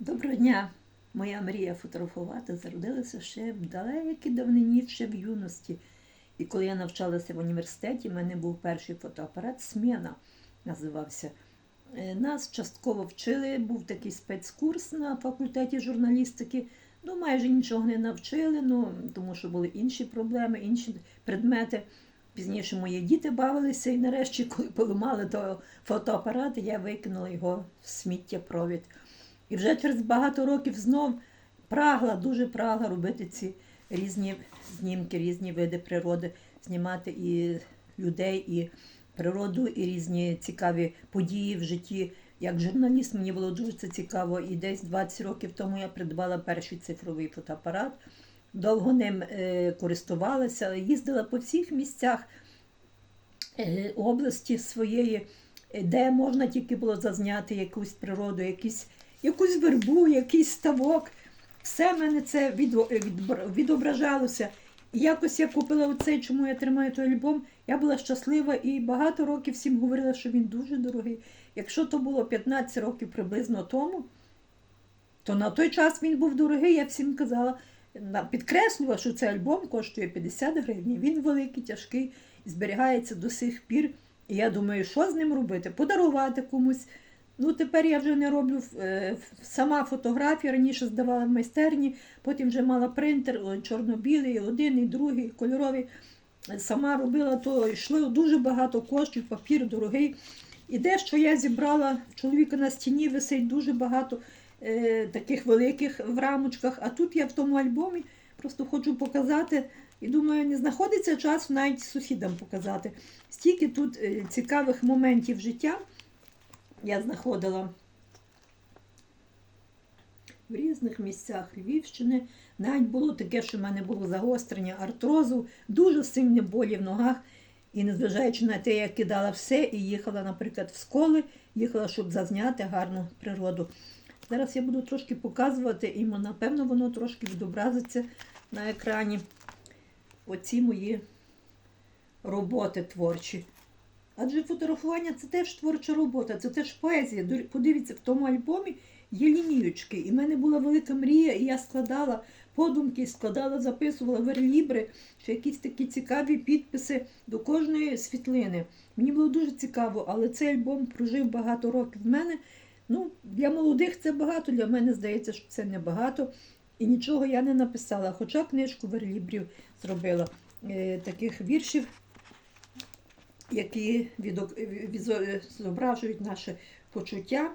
Доброго дня! Моя мрія фотографувати зародилася ще в далекій давнині, ще в юності. І коли я навчалася в університеті, в мене був перший фотоапарат Сміна називався. Е, Нас частково вчили, був такий спецкурс на факультеті журналістики. Ну, майже нічого не навчили, ну, тому що були інші проблеми, інші предмети. Пізніше мої діти бавилися, і нарешті, коли поламали фотоапарат, я викинула його в сміттєпровід. І вже через багато років знов прагла, дуже прагла робити ці різні знімки, різні види природи, знімати і людей, і природу, і різні цікаві події в житті. Як журналіст мені було дуже це цікаво. І десь 20 років тому я придбала перший цифровий фотоапарат. Довго ним е, користувалася, їздила по всіх місцях е, області своєї, е, де можна тільки було зазняти якусь природу, якісь, якусь вербу, якийсь ставок. Все в мене це відображалося. І якось я купила оцей, чому я тримаю той альбом. Я була щаслива і багато років всім говорила, що він дуже дорогий. Якщо то було 15 років приблизно тому, то на той час він був дорогий, я всім казала, підкреслювала, що цей альбом коштує 50 гривень. Він великий, тяжкий, зберігається до сих пір. І я думаю, що з ним робити? Подарувати комусь. Ну, тепер я вже не роблю е, сама фотографія, раніше здавала в майстерні, потім вже мала принтер, чорно-білий, один, і другий, кольоровий. Сама робила, то йшло дуже багато коштів, папір дорогий. І дещо я зібрала чоловіка на стіні, висить дуже багато е, таких великих в рамочках. А тут я в тому альбомі просто хочу показати. І думаю, не знаходиться час навіть сусідам показати. Стільки тут е, цікавих моментів життя я знаходила в різних місцях Львівщини. Навіть було таке, що в мене було загострення артрозу, дуже сильні болі в ногах. І незважаючи на те, я кидала все і їхала, наприклад, в школи, їхала, щоб зазняти гарну природу. Зараз я буду трошки показувати, і напевно воно трошки відобразиться на екрані. Оці мої роботи творчі. Адже фотографування це теж творча робота, це теж поезія. Подивіться, в тому альбомі є лініючки. І в мене була велика мрія, і я складала подумки, складала, записувала верлібри, чи якісь такі цікаві підписи до кожної світлини. Мені було дуже цікаво, але цей альбом прожив багато років в мене. Ну, для молодих це багато, для мене здається, що це не багато. І нічого я не написала, хоча книжку верлібрів зробила е, таких віршів які зображують наше почуття,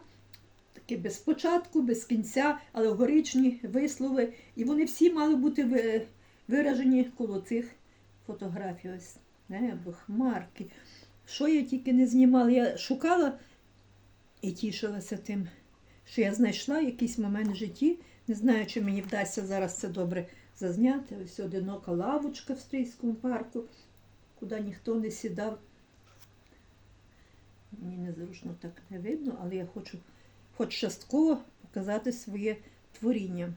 такі без початку, без кінця, алегоричні вислови. І вони всі мали бути виражені коло цих фотографій. Ось небо, хмарки. Що я тільки не знімала, я шукала і тішилася тим, що я знайшла якийсь момент в житті. Не знаю, чи мені вдасться зараз це добре зазняти. Ось одинока лавочка в стрийському парку, куди ніхто не сідав. Мені незручно так не видно, але я хочу хоч частково показати своє творіння.